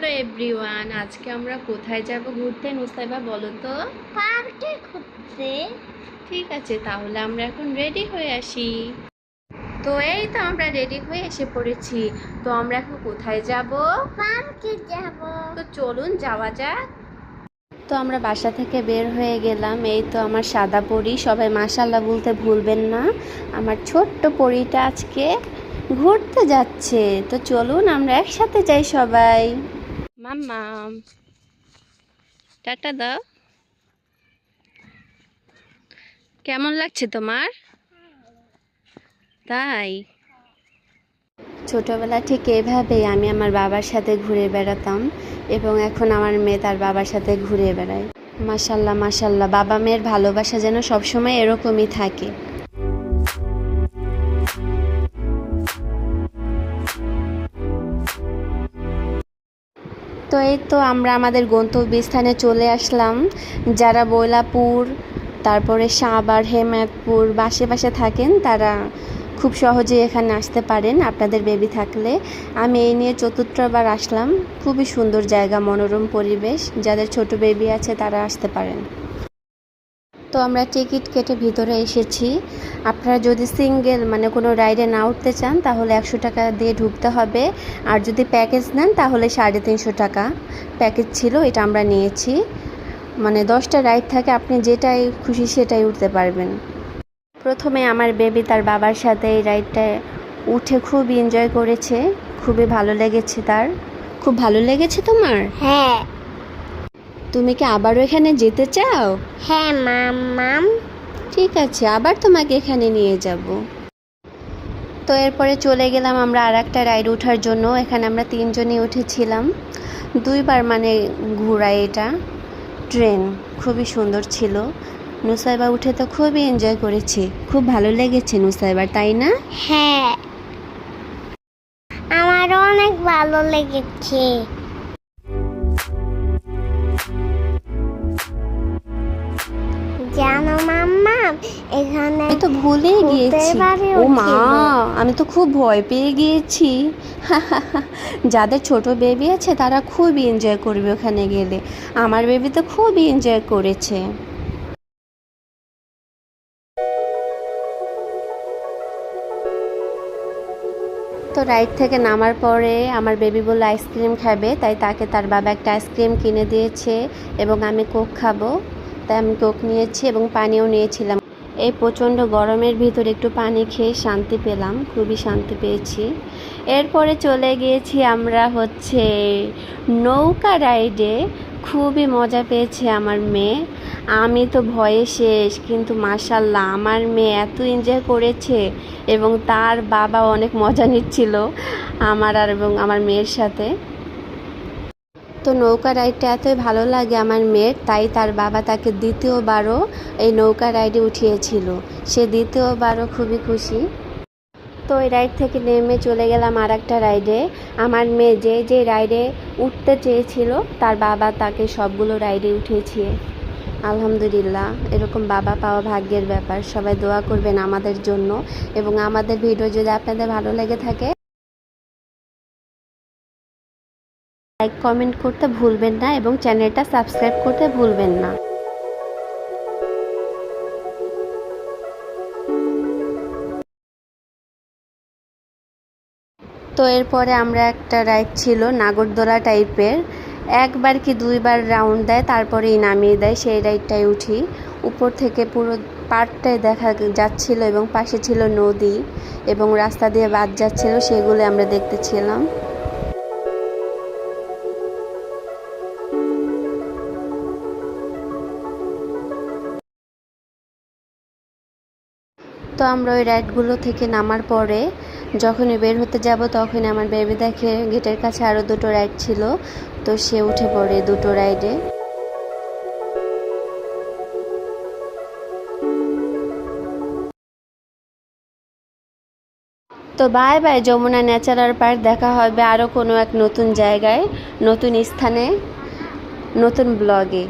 Hello everyone আজকে আমরা কোথায় যাব ঘুরতে নুসাইবা বলো তো? পার্কে ঘুরতে। ঠিক আছে তাহলে আমরা এখন রেডি হয়ে আসি। তো এই তো আমরা রেডি হয়ে এসে পড়েছি। তো আমরা এখন কোথায় যাব? পার্কে যাব। তো চলুন যাওয়া যাক। তো আমরা বাসা থেকে বের হয়ে গেলাম। এই তো আমার সাদা পরি। সবাই মাসাল্লাহ বলতে ভুলবেন না। আমার ছোট্ট পরিটা আজকে ঘুরতে যাচ্ছে। তো চলুন আমরা একসাথে যাই সবাই। মাম্মা টাটা দাও কেমন লাগছে তোমার? তাই? ছোটবেলা ঠিক এভাবেই আমি আমার বাবার সাথে ঘুরে বেড়াতাম এবং এখন আমার মেয়ে তার বাবার সাথে ঘুরে বেড়ায়। মাসাল্লাহ মাসাল্লাহ বাবা মেয়ের ভালোবাসা যেন সবসময় এরকমই থাকে। তো এই তো আমরা আমাদের গন্তব্যস্থানে চলে আসলাম। যারা বৈলাপুর, তারপরে সাবার হেমায়তপুর বাসে বাসে থাকেন, তারা খুব সহজে এখানে আসতে পারেন আপনাদের বেবি থাকলে। আমি এই নিয়ে চতুর্থবার আসলাম। খুবই সুন্দর জায়গা, মনোরম পরিবেশ। যাদের ছোট বেবি আছে, তারা আসতে পারেন। তো আমরা টিকিট কেটে ভিতরে এসেছি। আপনারা যদি সিঙ্গেল মানে কোনো রাইডে না উঠতে চান, তাহলে একশো টাকা দিয়ে ঢুকতে হবে। আর যদি প্যাকেজ নেন, তাহলে সাড়ে তিনশো টাকা প্যাকেজ ছিল, এটা আমরা নিয়েছি। মানে দশটা রাইড থাকে, আপনি যেটাই খুশি সেটাই উঠতে পারবেন। প্রথমে আমার বেবি তার বাবার সাথে এই রাইডটায় উঠে খুব এনজয় করেছে, খুবই ভালো লেগেছে তার। খুব ভালো লেগেছে তোমার? হ্যাঁ। তুমি কি আবারও এখানে যেতে চাও? হ্যাঁ মাম মাম। ঠিক আছে আবার তোমাকে এখানে নিয়ে যাব। তো এরপরে চলে গেলাম আমরা আর একটা রাইড ওঠার জন্য। এখানে আমরা তিনজনই উঠেছিলাম। দুইবার মানে ঘোরায় এটা। ট্রেন খুবই সুন্দর ছিল। নুসাইবা উঠে তো খুবই এনজয় করেছি। খুব ভালো লেগেছে নুসাইবার তাই না? হ্যাঁ। আমার অনেক ভালো লেগেছে। এখানে আমি তো ভুলে গিয়েছি। ও মা আমি তো খুব ভয় পেয়ে গিয়েছি। যাদের ছোট বেবি আছে তারা খুবই এনজয় করবে ওখানে গেলে। আমার বেবি তো খুবই এনজয় করেছে। তো রাইড থেকে নামার পরে আমার বেবি বলল আইসক্রিম খাবে? তাই তাকে তার বাবা একটা আইসক্রিম কিনে দিয়েছে এবং আমি কোক খাব। তাই আমি কোক নিয়েছি এবং পানিও নিয়েছিলাম। এই প্রচণ্ড গরমের ভিতর একটু পানি খেয়ে শান্তি পেলাম, খুবই শান্তি পেয়েছি। এরপরে চলে গিয়েছি আমরা হচ্ছে নৌকা রাইডে, খুবই মজা পেয়েছে আমার মেয়ে। আমি তো ভয়ে শেষ, কিন্তু মাসাল্লাহ আমার মেয়ে এত এনজয় করেছে এবং তার বাবা অনেক মজা নিচ্ছিল আমার আর এবং আমার মেয়ের সাথে। তো নৌকা রাইডটা এতই ভালো লাগে আমার মেয়ের, তাই তার বাবা তাকে দ্বিতীয়বারও এই নৌকা রাইডে উঠিয়েছিল। সে দ্বিতীয়বারও খুবই খুশি। তো ওই রাইড থেকে নেমে চলে গেলাম আর একটা রাইডে আমার মেয়ে যে যে রাইডে উঠতে চেয়েছিল, তার বাবা তাকে সবগুলো রাইডে উঠিয়েছে। আলহামদুলিল্লাহ, এরকম বাবা পাওয়া ভাগ্যের ব্যাপার। সবাই দোয়া করবেন আমাদের জন্য। এবং আমাদের ভিডিও যদি আপনাদের ভালো লেগে থাকে লাইক কমেন্ট করতে ভুলবেন না এবং চ্যানেলটা সাবস্ক্রাইব করতে ভুলবেন না। তো এরপরে আমরা একটা রাইড ছিল নাগরদোলা টাইপের একবার কি দুইবার রাউন্ড দেয়, তারপরেই নামিয়ে দেয়, সেই রাইডটাই উঠি। উপর থেকে পুরো পার্কটাই দেখা যাচ্ছিল এবং পাশে ছিল নদী এবং রাস্তা দিয়ে বাদ যাচ্ছিল, সেগুলো আমরা দেখতেছিলাম। তো আমরা ওই রাইডগুলো থেকে নামার পরে যখনই বের হতে যাব তখনই আমার বেবি দেখে গেটের কাছে আরও দুটো রাইড ছিল। তো সে উঠে পড়ে দুটো রাইডে তো bye bye Jamuna natural park. দেখা হবে আরও কোনো এক নতুন জায়গায়, নতুন স্থানে, নতুন ব্লগে